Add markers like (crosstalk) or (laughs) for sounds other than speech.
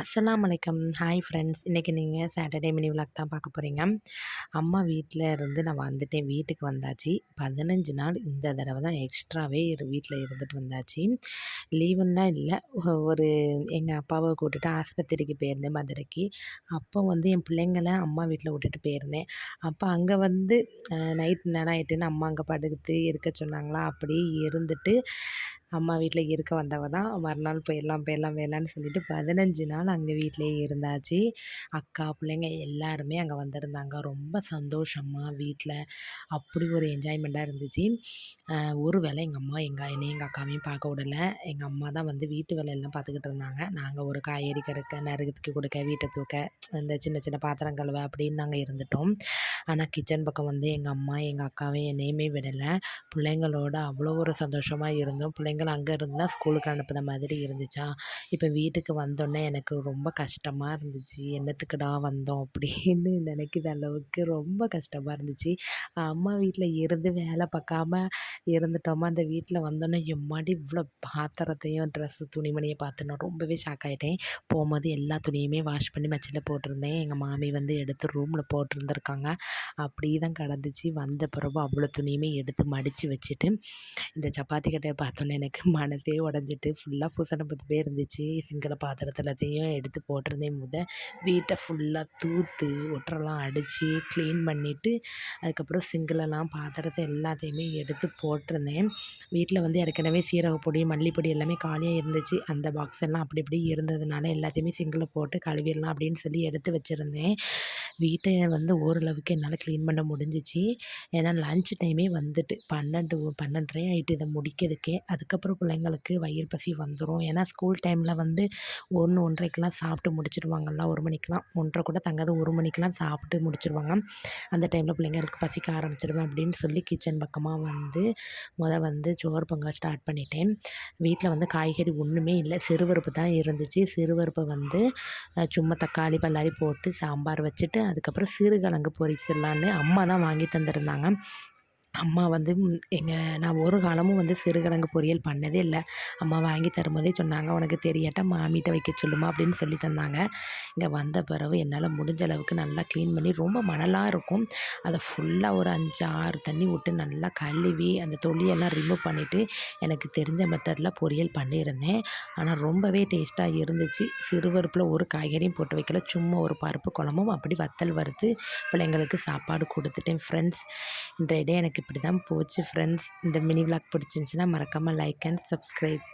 அஸ்ஸலாம் வலைக்கம் hi friends இன்றைக்கி நீங்கள் சாட்டர்டே மினி விளாக் தான் பார்க்க போகிறீங்க அம்மா வீட்டில் இருந்து நான் வந்துட்டேன். வீட்டுக்கு வந்தாச்சு. பதினஞ்சு நாள் இந்த தடவை தான் எக்ஸ்ட்ராவே இரு வீட்டில் இருந்துட்டு வந்தாச்சு. லீவுன்னா இல்லை. ஒரு எங்கள் அப்பாவை கூட்டுட்டு ஆஸ்பத்திரிக்கு போயிருந்தேன் மதுரைக்கு. அப்போ வந்து என் பிள்ளைங்கள அம்மா வீட்டில் விட்டுட்டு போயிருந்தேன். அப்போ அங்கே வந்து நைட் நேரம் ஆகிட்டுன்னு அம்மா அங்கே படுத்து இருக்க சொன்னாங்களா? அப்படியே இருந்துட்டு அம்மா வீட்டில் இருக்க வந்தவ தான் மறுநாள் போயிடலாம் போயிடலாம் போயிடலான்னு சொல்லிட்டு பதினஞ்சு நாள் அங்கே வீட்டிலேயே இருந்தாச்சு. அக்கா பிள்ளைங்க எல்லாருமே அங்கே வந்திருந்தாங்க. ரொம்ப சந்தோஷமாக வீட்டில் அப்படி ஒரு என்ஜாய்மெண்ட்டாக இருந்துச்சு. ஒரு வேளை எங்கள் அம்மா எங்கள் என்னையும் எங்கள் அக்காவையும் பார்க்க விடலை. எங்கள் அம்மா தான் வந்து வீட்டு வேலையெல்லாம் பார்த்துக்கிட்டு இருந்தாங்க. நாங்கள் ஒரு காய்கறி கறக்க நறுக்கு கொடுக்க வீட்டை தூக்க இந்த சின்ன சின்ன பாத்திரம் கழுவ அப்படின்னு நாங்கள் இருந்துட்டோம். ஆனால் கிச்சன் பக்கம் வந்து எங்கள் அம்மா எங்கள் அக்காவையும் என்னையுமே விடலை. பிள்ளைங்களோட அவ்வளோ ஒரு சந்தோஷமாக இருந்தோம். பிள்ளைங்க நான் அங்கே இருந்தால் ஸ்கூலுக்கு அனுப்புன மாதிரி இருந்துச்சா? இப்போ வீட்டுக்கு வந்தோடனே எனக்கு ரொம்ப கஷ்டமாக இருந்துச்சு. என்னத்துக்குடா வந்தோம் அப்படின்னு (laughs) நினைக்கிற அளவுக்கு ரொம்ப கஷ்டமாக இருந்துச்சு. அம்மா வீட்டில் இருந்து வேலை பார்க்காம இருந்துட்டோமா? அந்த வீட்டில் வந்தோன்னே எம்மாடி இவ்வளோ பாத்திரத்தையும் ட்ரெஸ்ஸு துணிமணியை பார்த்து நான் ரொம்பவே ஷாக் ஆகிட்டேன் போகும்போது எல்லா துணியுமே வாஷ் பண்ணி மச்சில் போட்டிருந்தேன். எங்கள் மாமி வந்து எடுத்து ரூமில் போட்டிருந்துருக்காங்க. அப்படி தான் கடந்துச்சு. வந்த பிறகு அவ்வளோ துணியுமே எடுத்து மடித்து வச்சுட்டு இந்த சப்பாத்தி கட்டையை பார்த்தோன்னே எனக்கு மனதே உடஞ்சிட்டு ஃபுல்லாக பூசணை பத்து இருந்துச்சு. சிங்கள பாத்திரத்துலத்தையும் எடுத்து போட்டிருந்தேன் முத. வீட்டை ஃபுல்லாக தூத்து ஒட்டரெல்லாம் அடித்து க்ளீன் பண்ணிவிட்டு அதுக்கப்புறம் சிங்கிளெல்லாம் பாத்திரத்தை எல்லாத்தையுமே எடுத்து போட்டிருந்தேன். வீட்டில் வந்து ஏற்கனவே சீரக பொடி மல்லிப்பொடி எல்லாமே காலியாக இருந்துச்சு. அந்த பாக்ஸ் எல்லாம் அப்படி இப்படி இருந்ததுனால எல்லாத்தையுமே சிங்கிளை போட்டு கழுவிடலாம் அப்படின்னு சொல்லி எடுத்து வச்சுருந்தேன். வீட்டை வந்து ஓரளவுக்கு என்னால் க்ளீன் பண்ண முடிஞ்சிச்சு. ஏன்னா லன்ச் டைமே வந்துட்டு பன்னெண்டு பன்னெண்டரை ஆகிட்டு இதை முடிக்கிறதுக்கே. அதுக்கப்புறம் பிள்ளைங்களுக்கு வயிறு பசி வந்துடும் ஏன்னா ஸ்கூல் டைமில் வந்து ஒன்று ஒன்றரைக்கெலாம் சாப்பிட்டு முடிச்சிடுவாங்கல்ல ஒரு மணிக்கெலாம் ஒன்றரை கூட தங்காது ஒரு மணிக்கெலாம் சாப்பிட்டு முடிச்சிடுவாங்க அந்த டைமில் பிள்ளைங்களுக்கு பசிக்க ஆரம்பிச்சிடுவேன் அப்படின்னு சொல்லி கிச்சன் பக்கமாக வந்து முத வந்து சோறு பொங்க ஸ்டார்ட் பண்ணிட்டேன். வீட்டில் வந்து காய்கறி ஒன்றுமே இல்லை. சிறுவருப்பு தான் இருந்துச்சு. சிறுவருப்பை வந்து சும்மா தக்காளி பல்லாரி போட்டு சாம்பார் வச்சுட்டு அதுக்கப்புறம் சிறுகிழங்கு பொரிச்சிடலான்னு அம்மா தான் வாங்கி தந்திருந்தாங்க. அம்மா வந்து எங்கள் நான் ஒரு காலமும் வந்து சிறுகிழங்கு பொரியல் பண்ணதே இல்லை. அம்மா வாங்கி தரும்போதே சொன்னாங்க உனக்கு தெரியாட்டா மாமிகிட்ட வைக்க சொல்லுமா? அப்படின்னு சொல்லி தந்தாங்க. இங்கே வந்த பிறகு என்னால் முடிஞ்ச அளவுக்கு நல்லா க்ளீன் பண்ணி ரொம்ப மணலாக இருக்கும். அதை ஃபுல்லாக ஒரு அஞ்சு ஆறு தண்ணி விட்டு நல்லா கழுவி அந்த தொழியெல்லாம் ரிமூவ் பண்ணிவிட்டு எனக்கு தெரிஞ்ச மெத்தடில் பொரியல் பண்ணியிருந்தேன். ஆனால் ரொம்பவே டேஸ்ட்டாக இருந்துச்சு. சிறுவருப்பில் ஒரு காய்கறியும் போட்டு வைக்கல. சும்மா ஒரு பருப்பு குழம்பும் அப்படி வத்தல் வறுத்து பிள்ளைங்களுக்கு சாப்பாடு கொடுத்துட்டேன் ஃப்ரெண்ட்ஸ் இன்றைய டே எனக்கு இப்படி தான் போச்சு ஃப்ரெண்ட்ஸ் இந்த மினி விளாக் பிடிச்சிருந்துச்சின்னா மறக்காமல் லைக் அண்ட் சப்ஸ்கிரைப்